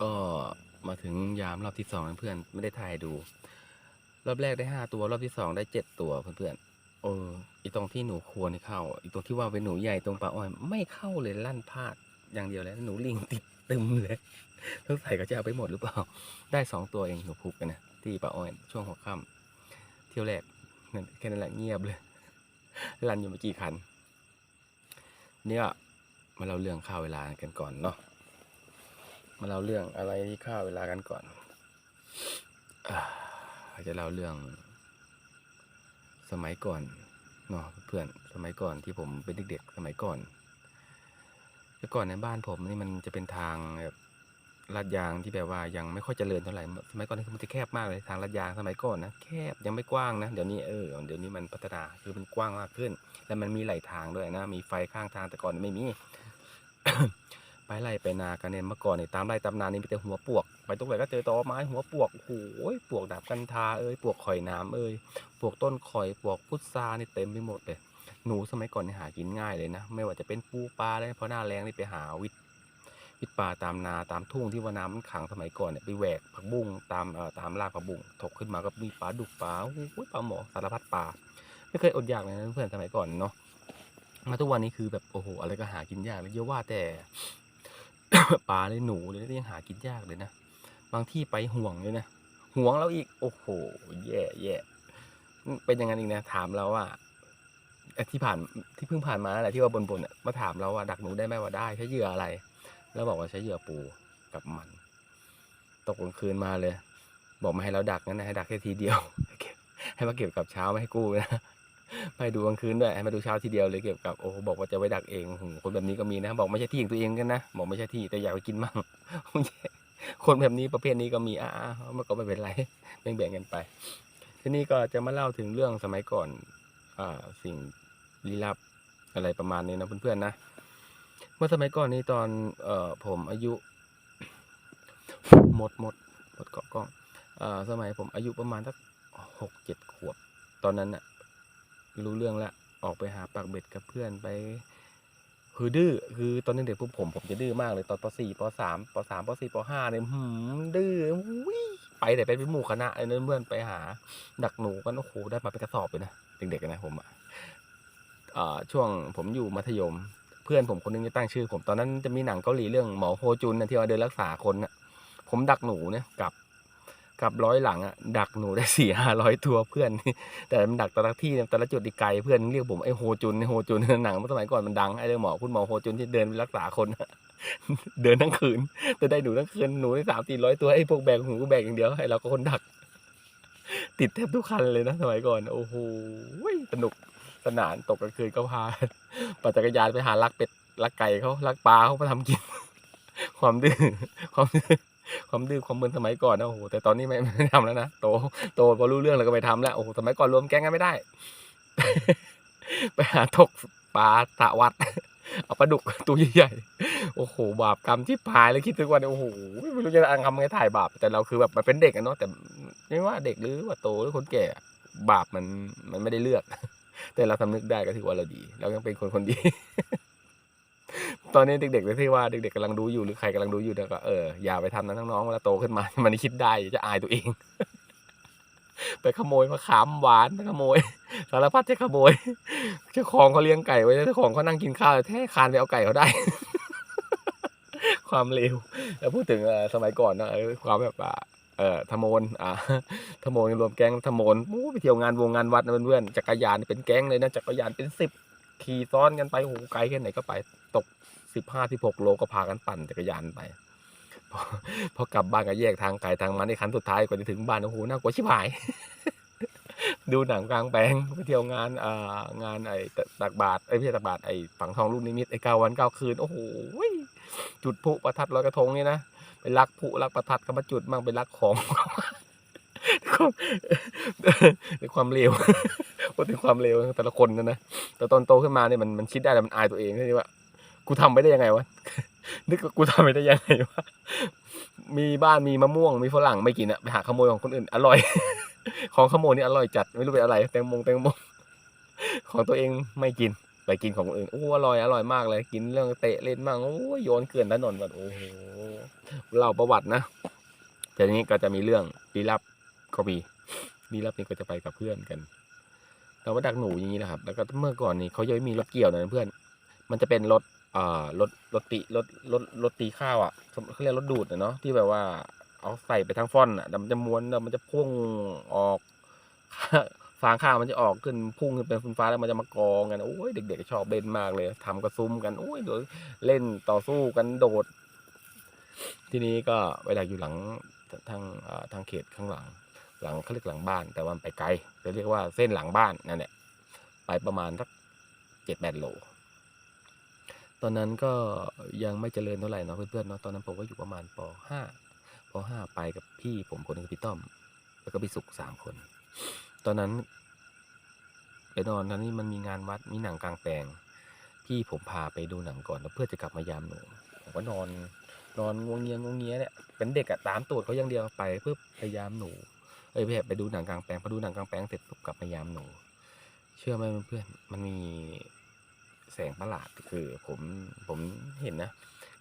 ก็มาถึงยามรอบที่สองเพื่อนไม่ได้ถ่ายดู รอบแรกได้ห้าตัว รอบที่สองได้เจ็ดตัวเพื่อนๆเอออีตรงที่หนูควรเข้าอีตรงที่ว่าเป็นหนูใหญ่ตรงปลาอ้อยไม่เข้าเลยลั่นพลาดอย่างเดียวเลยหนูลิงติดตึมเลยสงสัยก็จะเอาไปหมดหรือเปล่า ได้สองตัวเองหนูพุกกันนะที่ปลาอ้อยช่วงหัวค่ำเที่ยวแรกแค่นั้นแหละเงียบเลยลั่นอยู่ไม่กี่คันเนี่ยมาเราเรื่องข้าวเวลากันก่อนเนาะ มาเล่าเรื่องอะไรที่ฆ่าเวลากันก่อนอาจะเล่าเรื่อง สมัยก่อนเนาะเพื่อนสมัยก่อนที่ผมเป็นเด็กๆสมัยก่อนแต่ก่อนในบ้านผมนี่มันจะเป็นทางแบบลาดยางที่แบบว่ายังไม่ค่อยเจริญเท่าไหร่สมัยก่อนนี่มันจะแคบมากเลยทางลาดยางสมัยก่อนนะแคบยังไม่กว้างนะเดี๋ยวนี้เออเดี๋ยวนี้มันพัฒนาคือมันกว้างมากขึ้น แล้วมันมีไหลทางด้วยนะมีไฟข้างทางแต่ก่อนไม่มี ไปไล่ไปนากันเนี่ยเมื่อก่อนเนี่ยตามไร่ตามนานี่มีแต่หัวปวก ไปตรงไหนก็เจอตอไม้หัวปวกโอ้โหปวกดับกันทาเอ้ยปวกข่อยน้ำเอ้ยปวกต้นข่อยปวกพุทรานี่เต็มไปหมดเลยหนูสมัยก่อนเนี่ยหากินง่ายเลยนะ ไม่ว่าจะเป็นปูปลาอะไรเพราะหน้าแรงนี่ไปหาวิทวิทปลาตามนาตามทุ่งที่ว่าน้ำมันขังสมัยก่อนเนี่ยไปแหวกผักบุ้งตามเอ่อตามรากผักบุ้งถกขึ้นมาก็มีปลาดุกปลาโอ้โหปลาหมอสารพัดปลาไม่เคยอดอยากเลยนะเพื่อนสมัยก่อนเนาะมาทุกวันนี้คือแบบโอ้โหอะไรก็หากินยากเลยเยอะว่าแต่ ปลาเลยหนูเลยยังหากินยากเลยนะ บางที่ไปห่วงเลยนะ ห่วงเราอีก โอ้โห แย่แย่เป็นอย่างนั้นอีกนะ ถามเราว่าที่ผ่านที่เพิ่งผ่านมาแหละที่ว่าบนบนมาถามเราว่าดักหนูได้ไหมว่าได้ใช้เหยื่ออะไร แล้วบอกว่าใช้เหยื่อปูกับมัน ตกกลางคืนมาเลย บอกมาให้เราดักงั้นนะให้ดักแค่ทีเดียวให้มาเก็บกับเช้าไม่ให้กู้นะ ไม่ดูกลางคืนด้วยให้มาดูเช้าทีเดียวเลยเก็บกับโอ้บอกว่าจะไว้ดักเองคนแบบนี้ก็มีนะ บอกไม่ใช่ที่ของตัวเองกันนะบอกไม่ใช่ที่แต่อยากไปกินมั่งคนแบบนี้ประเภทนี้ก็มีอ่าๆมันก็ไม่เป็นไรแบ่งๆกันไป ทีนี้ก็จะมาเล่าถึงเรื่องสมัยก่อนอ่าสิ่งลี้ลับอะไรประมาณนี้นะเพื่อนๆนะเมื่อสมัยก่อนนี้ตอนเอ่อผมอายุหมดหมดหมดเกาะกล้องเอ่อสมัยผมอายุประมาณสักหกเจ็ดขวบ ตอนนั้นน่ะ รู้เรื่องแล้วออกไปหาปากเบ็ดกับเพื่อนไป คือดื้อคือตอนนั้นเด็กพวกผมผมจะดื้อมากเลยตอนปสี่ปสามปสามปสี่ปห้าเนี่ยหืมดื้ออุ้ยไปแต่ไปเป็นหมู่คณะไอ้นั่นเพื่อนไปหา ดักหนูกันโอ้โหได้มาเป็นกระสอบเลยนะเด็กๆนะผมอะอ่าช่วงผมอยู่มัธยม เพื่อนผมคนนึงจะตั้งชื่อ ผมตอนนั้นจะมีหนังเกาหลีเรื่องหมอโฮจุนนะที่ว่าเดินรักษาคนนะผมดักหนูเนี่ยกับ กับร้อยหลังอะดักหนูได้สี่ห้าร้อยตัวเพื่อน แต่มันดักแต่ละที่แต่ละจุดอีกไกลเพื่อนเรียกผมไอ้โฮจุนไอ้โฮจุนหนังเมื่อสมัยก่อนมันดังไอ้เรื่องหมอคุณหมอโฮจุนที่เดินรักษาคนเดินทั้งคืนแต่ได้หนูทั้งคืนหนูได้สามสี่ร้อยตัวไอ้พวกแบกหูก็แบกอย่างเดียวไอ้เราก็คนดัก ติดแทบทุกคันเลยนะสมัยก่อน โอ้โหสนุกสนานตกกลางคืนก็พาปั่นจักรยานไปหาลักเป็ดลักไก่เขาลักปลาเขามาทำกิน ความดื้อความดื้อ ความดื้อความมึนสมัยก่อนนะโอ้โหแต่ตอนนี้ไม่ไม่ทำแล้วนะโตโตพอรู้เรื่องแล้วก็ไปทำแล้วโอ้โหสมัยก่อนรวมแก๊งกันไม่ได้ ไปหาตกปลาสะวัดเอาปลาดุกตัวใหญ่ๆโอ้โห บาปกรรมที่พายเลยคิดถึงวันโอ้โหไม่รู้จะอังคำไงถ่ายบาป แต่เราคือแบบมันเป็นเด็กอะเนาะแต่ไม่ว่าเด็กหรือว่าโตหรือคนแก่บาปมันมันไม่ได้เลือก แต่เราทำนึกได้ก็ถือว่าเราดี เรายังเป็นคนคนดี ตอนนี้เด็กๆเลยที่ว่าเด็กๆกำลังดูอยู่หรือใครกำลังดูอยู่เนี่ยก็เอออย่าไปทำนะน้องๆเวลาโตขึ้นมา มันคิดได้จะอายตัวเอง ไปขโมยมะขามหวานไปขโมยสารพัดจะขโมยเจ้าของเขาเลี้ยงไก่ไว้เจ้าของเขานั่งกินข้าวแท้คานไปเอาไก่เขาได้ ความเลวแล้วพูดถึงสมัยก่อนนะความแบบเอ่อทะโมนอ่าทะโมนรวมแก๊งทะโมนโอ้ไปเที่ยวงานวงงานวัดนะเพื่อนๆจักรยานเป็นแก๊งเลยนะจักรยานเป็นสิบขี่ซ้อนกันไปโอ้ไกลแค่ไหนก็ไปตก สิบห้าสิบหกโลก็พากันปั่นจักรยานไปพอกลับบ้านก็แยกทางไกลทางมันในคันสุดท้ายกว่าจะถึงบ้านโอ้โหน่ากลัวชิบหาย ดูหนังกลางแปลงไปเที่ยวงานอ่างานไอ้ตักบาทไอ้ยไม่ตักบาทไอ้ฝังทองลูกนิมิตไอ้เก้าวันเก้าคืนโอ้โหจุดพุประทัดลอยกระทงนี่นะไปลักพลุลักประทัดก็มาจุดมั่งไปลักของในความเลวพูดถึงความเลวแต่ละคนนะนะแต่ตอนโตขึ้นมาเนี่ยมันมันคิดได้แต่มันอายตัวเองที่ว่า กูทำไม่ได้ยังไงวะนึกกูทำไม่ได้ยังไงวะมีบ้านมีมะม่วงมีฝรั่งไม่กินอะไปหาขโมยของคนอื่น อร่อย ของขโมยนี่อร่อยจัดไม่รู้เป็นอะไรแตงโมงแตงโมของตัวเองไม่กินไปกินของคนอื่นโอ้อร่อยอร่อยมากเลยกินเรื่องเตะเล่นบ้างโอ้ยโยนเกลื่อนถนนแบบโอ้โหเล่าประวัตินะแต่ทีนี้ก็จะมีเรื่องลี้ลับก็มีลี้ลับนี่ก็จะไปกับเพื่อนกันเราว่าดักหนูอย่างนี้นะครับ แล้วก็เมื่อก่อนนี้เขายังไม่มีรถเกี่ยวนะเพื่อน มันจะเป็นรถ อ่ารถรถตีรถรถรถตีข้าวอะเขาเรียกรถดูดนะเนาะที่แบบว่า เอาใส่ไปทั้งฟ่อนอะแล้วมันจะม้วนแล้วมันจะพุ่งออกฟางข้าวมันจะออกขึ้นพุ่งขึ้นเป็นฟืนฟ้าแล้วมันจะมากองกันโอ้ยเด็ก ๆ ชอบเล่นมากเลยทำกระซุ้มกันโอ้ยเดี๋ยวเล่นต่อสู้กันโดด ทีนี้ก็ไปดักอยู่หลังทางทางเขตข้างหลัง หลังเขาเรียกหลังบ้าน แต่ว่ามันไปไกลจะเรียกว่าเส้นหลังบ้านนั่นแหละไปประมาณสักเจ็ดแปดโล ตอนนั้นก็ยังไม่เจริญเท่าไหร่เนาะเพื่อนๆเนาะตอนนั้นผมก็อยู่ประมาณปห้าปห้าไปกับพี่ผมคนหนึงคือพี่ต้อม แล้วก็พี่สุกสามคน ตอนนั้นไปนอนนั้นนี่มันมีงานวัดมีหนังกลางแปลง พี่ผมพาไปดูหนังก่อนแล้วเพื่อจะกลับมายามหนูผมก็นอนนอนงวงเงียงวงเงียเนี่ยเป็นเด็กอะตามตูดเขาอย่างเดียวไปเพื่อพยายามหนูเอ้ยไปไปดูหนังกลางแปลงพอดูหนังกลางแปลงเสร็จปุ๊บกลับมายามหนู เชื่อไหมเพื่อนมันมี แสงประหลาดคือ ผมผมเห็นนะ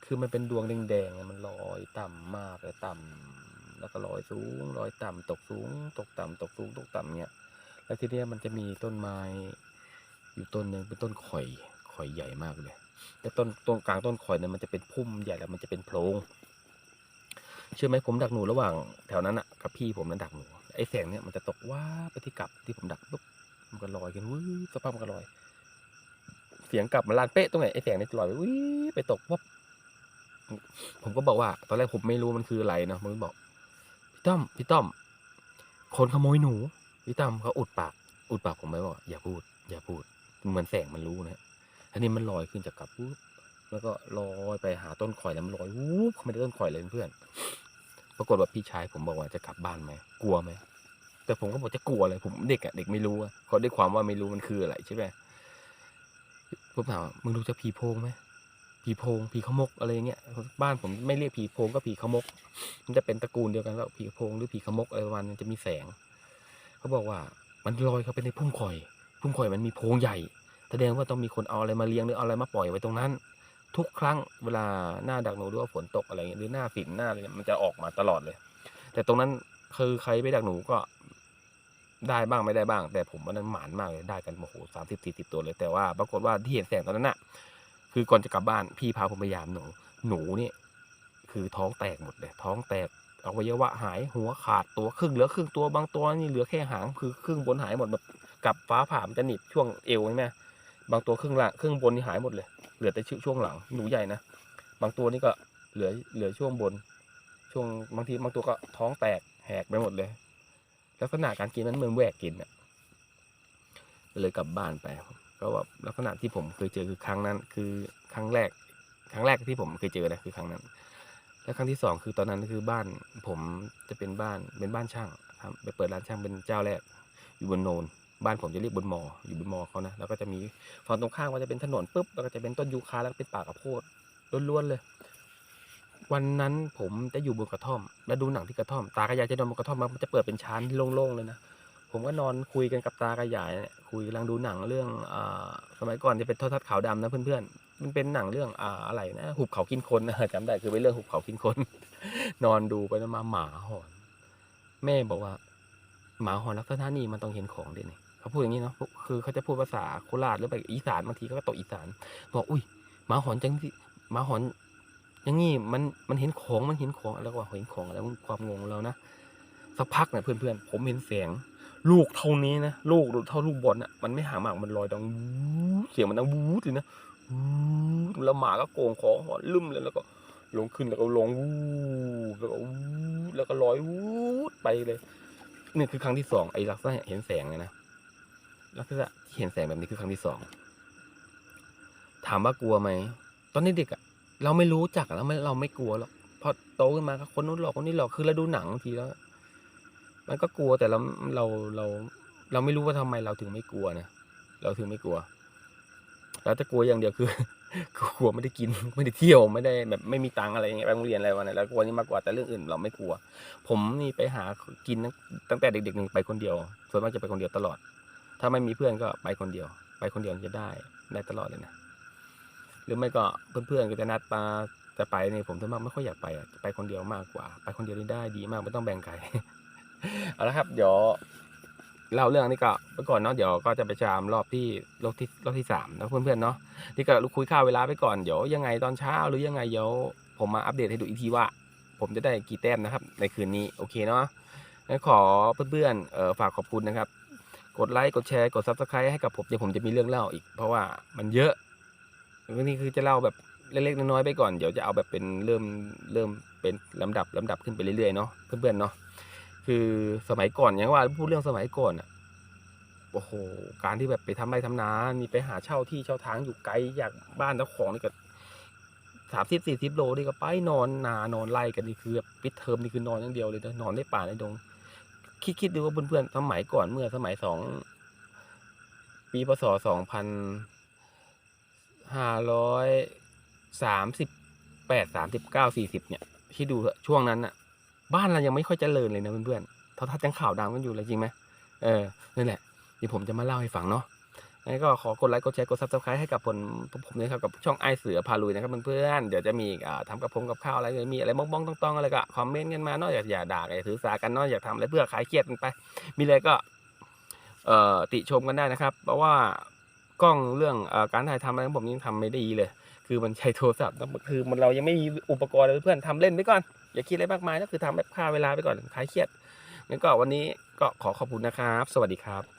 คือมันเป็นดวงแดงๆมันลอยต่ำมากเลยต่ำแล้วก็ลอยสูงลอยต่ำตกสูง ตกต่ำตกสูงตกต่ำเนี่ยแล้วทีเนี้ยมันจะมีต้นไม้อยู่ต้นหนึ่งเป็นต้นข่อยข่อยใหญ่มากเลย แต่ต้นตรงกลางต้นข่อยเนี่ยมันจะเป็นพุ่มใหญ่แล้วมันจะเป็นโพรงเชื่อไหมผมดักหนูระหว่างแถวนั้นอะกับพี่ผมนั้นดักหนูไอ้แสงเนี่ยมันจะตกว่าไปที่กลับที่ผมดักปุ๊บมันก็ลอยกันวื้อสภาพมันก็ลอย เสียงกลับมาลานเป๊ะตรงไหนไอ้แสงนี่ลอยไปวื้อไปตกวับผมก็บอกว่า ตอนแรกผมไม่รู้มันคืออะไรเนาะมก็บอกพี่ต้อมพี่ต้อม คนขโมยหนูพี่ต้อมเขาอุดปาก อุดปากผมไว้บอกอย่าพูด อย่าพูดเหมือนแสงมันรู้นะทีนี้มันลอยขึ้นจากกับปุ๊บแล้วก็ลอยไปหาต้นข่อยแล้วมันลอยวูบเข้ามาในต้นข่อยเลยเพื่อน ปรากฏว่าพี่ชายผมบอกว่าจะกลับบ้านไหมกลัวไหมแต่ผมก็บอกจะกลัวเลยผมเด็กอะเด็กไม่รู้อะเขาด้วยความว่าไม่รู้มันคืออะไรใช่ไหม ผมถามว่ามึงรู้จักผีโพงไหมผีโพงผีขมกอะไรเงี้ยบ้านผมไม่เรียกผีโพงก็ผีขมก มันจะเป็นตระกูลเดียวกันแล้วผีโพงหรือผีขมกอะไรประมาณนั้นจะมีแสงเขาบอกว่ามันลอยเข้าไปในพุ่มข่อย พุ่มข่อยมันมีโพงใหญ่ แสดงว่าต้องมีคนเอาอะไรมาเลี้ยงหรือเอาอะไรมาปล่อยไว้ตรงนั้น ทุกครั้งเวลาหน้าดักหนูหรือว่าฝนตกอะไรเงี้ยหรือหน้าฝนหน้าอะไรเนี่ยมันจะออกมาตลอดเลย แต่ตรงนั้นคือใครไปดักหนูก็ ได้บ้างไม่ได้บ้าง แต่ผมวันนั้นหมานมากเลยได้กันโอ้โหสามสิบสี่สิบตัวเลยแต่ว่าปรากฏว่าที่เห็นแสงตอนนั้นน่ะ คือก่อนจะกลับบ้านพี่พาผมไปยามหนู หนูนี่คือท้องแตกหมดเลยท้องแตกอวัยวะหายหัวขาดตัวครึ่งเหลือครึ่งตัวบางตัวนี่เหลือแค่หางคือครึ่งบนหายหมดแบบกับฟ้าผ่ามันจะหนีบช่วงเอวใช่ไหมบางตัวครึ่งล่างครึ่งบนนี่หายหมดเลย เหลือแต่ช่วงหลังหนูใหญ่นะบางตัวนี่ก็เหลือเหลือช่วงบน ช่วงบางทีบางตัวก็ท้องแตกแหกไปหมดเลย ลักษณะการกินมันเหมือนแหวกกินอะเลยกลับบ้านไป ก็ว่าลักษณะที่ผมเคยเจอคือครั้งนั้น คือครั้งแรก ครั้งแรกที่ผมเคยเจอนะคือครั้งนั้น แล้วครั้งที่สองคือตอนนั้นคือบ้าน ผมจะเป็นบ้านเป็นบ้านช่างครับไปเปิดร้านช่างเป็นเจ้าแรก อยู่บนโนนบ้านผมจะเรียกบนมอ อยู่บนมอเขานะแล้วก็จะมีฝั่งตรงข้ามก็จะเป็นถนนปุ๊บแล้วก็จะเป็นต้นยูคาแล้วก็เป็นป่ากระโพดล้วนๆเลย วันนั้นผมจะอยู่บนกระท่อม แล้วดูหนังที่กระท่อม ตากับยายจะนอนบนกระท่อมมันจะเปิดเป็นชั้นโล่งๆเลยนะผมก็นอนคุยกันกับตากับยายคุยกำลังดูหนังเรื่องอสมัยก่อนจะเป็นโทรทัศน์ขาวดำนะเพื่อนๆมันเป็นหนังเรื่องออะไรนะหุบเขากินคนนะจำได้คือเป็นเรื่องหุบเขากินคน นอนดูไปแล้วมาหมาหอน แม่บอกว่า หมาหอนลักษณะนี้มันต้องเห็นของด่นเขาพูดอย่างนี้เนาะคือเขาจะพูดภาษาโคราชหรือไปอีสานบางทีก็ตกอีสาน บอกอุ้ยหมาหอนจังสิหมาหอน อย่างงี้มันมันเห็นของมันเห็นของแล้วก็ว่าเห็นของแล้วความงงเรานะสักพักเนี่ยเพื่อนๆผมเห็นแสง ลูกเท่านี้นะลูกเท่าลูกบอลอะมันไม่ห่างมากมันลอยดังวูดเสียงมันดังวูดเลยนะแล้วหมาก็โกงคอหอนลืมเลยแล้วก็ลงขึ้นแล้วก็ลงวูดแล้วก็วูดแล้วก็ลอยวูดไปเลยนี่คือครั้งที่สองไอ้ลักษณะเห็นแสงเลยนะลักษณะที่เห็นแสงแบบนี้คือครั้งที่สองถามว่ากลัวไหมตอนนี้เด็กอะ เราไม่รู้จักอะเราไม่เราไม่กลัวหรอกพอโตขึ้นมาก็คนนู้นหลอกคนนี้หลอกคือเราดูหนังทีแล้วมันก็กลัวแต่เราเราเรา เราไม่รู้ว่าทำไมเราถึงไม่กลัวนะเราถึงไม่กลัวเราจะกลัวอย่างเดียวคือ กลัวไม่ได้กินไม่ได้เที่ยวไม่ได้แบบไม่มีตังอะไรอย่างเงี้ยไปโรงเรียนอะไรวันนั้นเรากลัวนี่มากกว่าแต่เรื่องอื่นเราไม่กลัว ผมนี่ไปหากินตั้งตั้งแต่เด็กๆหนึ่งไปคนเดียว ส่วนมากจะไปคนเดียวตลอด ถ้าไม่มีเพื่อนก็ไปคนเดียว ไปคนเดียวจะได้ได้ตลอดเลยนะ หรือไม่ก็เพื่อนๆก็จะนัดมาแต่ไปเนี่ยผมส่วนมากไม่ค่อยอยากไปอะไปคนเดียวมากกว่า ไปคนเดียวนี่ได้ดีมากไม่ต้องแบ่งใครเอาละครับเดี๋ยวเล่าเรื่องนี้ก็ไปก่อนเนาะเดี๋ยวก็จะไปจามรอบที่รอบที่รอบที่สามนะเพื่อนๆเนาะนี่ก็คุยข้าวเวลาไปก่อนเดี๋ยวยังไงตอนเช้าหรือยังไงเดี๋ยวผมมาอัปเดตให้ดูอีกทีว่า ผมจะได้กี่แต้มนะครับ ในคืนนี้โอเคเนาะงั้นขอเพื่อนๆเอ่อฝากขอบคุณนะครับ กดไลค์กดแชร์กด subscribe ให้กับผมเดี๋ยวผมจะมีเรื่องเล่าอีก เพราะว่ามันเยอะ วันนี้คือจะเล่าแบบเล็กๆน้อยๆไปก่อนเดี๋ยวจะเอาแบบเป็นเริ่มเริ่มเป็นลำดับลำดับขึ้นไปเรื่อยๆเนาะเพื่อนๆเนาะคือสมัยก่อนอย่างว่าพูดเรื่องสมัยก่อนอะโอ้โหการที่แบบไปทำไร่ทำนามีไปหาเช่าที่เช่าทางอยู่ไกลจากบ้านเจ้าของนี่ก็สามสิบสี่สิบโลนี่ก็ไปนอนนานอนไล่กันนี่คือแบบปิดเทอมนี่คือนอนอย่างเดียวเลยนะนอนในป่าในดงคิดคิดดูว่าเพื่อนๆสมัยก่อนเมื่อสมัยสองปีพศสองพัน ห้าร้อยสามสิบแปดสามสิบเก้าสี่สิบเนี่ยที่ดูช่วงนั้นน่ะบ้านเรายังไม่ค่อยเจริญเลยนะเพื่อนๆเท่าทัดยังข่าวดังกันอยู่เลยจริงไหมเออนั่นแหละเดี๋ยวผมจะมาเล่าให้ฟังเนาะงั้นก็ขอกดไลค์กดแชร์กดซับสไครต์ให้กับผมผมนะครับกับช่องไอเสือพาลุยนะครับเพื่อนๆเดี๋ยวจะมีอ่าทำกับผมกับข้าวอะไรมีอะไรบ้องๆต้องๆอะไรก็คอมเมนต์กันมาเนาะอย่าอย่าด่าอย่าถือสากันเนาะอยากทำอะไรเพื่อคลายเครียดกันไป มีอะไรก็เอ่อติชมกันได้นะครับ เพราะว่า กล้องเรื่องอการถ่ายทำอะไรผมยังทำไม่ได้ดีเลย คือมันใช้โทรศัพท์แล้วคือมันเรายังไม่มีอุปกรณ์เลยเพื่อนทำเล่นไปก่อน อย่าคิดอะไรมากมายก็คือทำแบบฆ่าเวลาไปก่อนคลายเครียดงั้นก็วันนี้ก็ขอขอบคุณนะครับ สวัสดีครับ